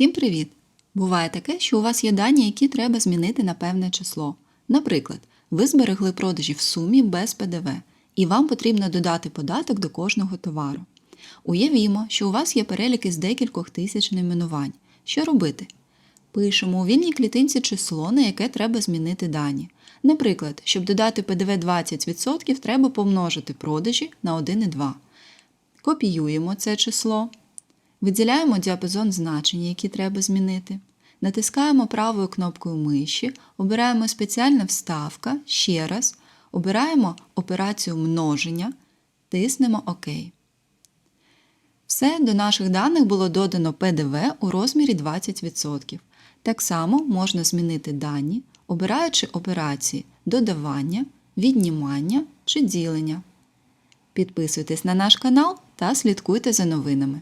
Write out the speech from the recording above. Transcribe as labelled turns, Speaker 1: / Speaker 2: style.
Speaker 1: Всім привіт! Буває таке, що у вас є дані, які треба змінити на певне число. Наприклад, ви зберегли продажі в сумі без ПДВ, і вам потрібно додати податок до кожного товару. Уявімо, що у вас є перелік із декількох тисяч найменувань. Що робити? Пишемо у вільній клітинці число, на яке треба змінити дані. Наприклад, щоб додати ПДВ 20%, треба помножити продажі на 1,2. Копіюємо це число. Виділяємо діапазон значень, які треба змінити. Натискаємо правою кнопкою миші, обираємо спеціальна вставка, ще раз, обираємо операцію множення, тиснемо ОК. Все, до наших даних було додано ПДВ у розмірі 20%. Так само можна змінити дані, обираючи операції додавання, віднімання чи ділення. Підписуйтесь на наш канал та слідкуйте за новинами.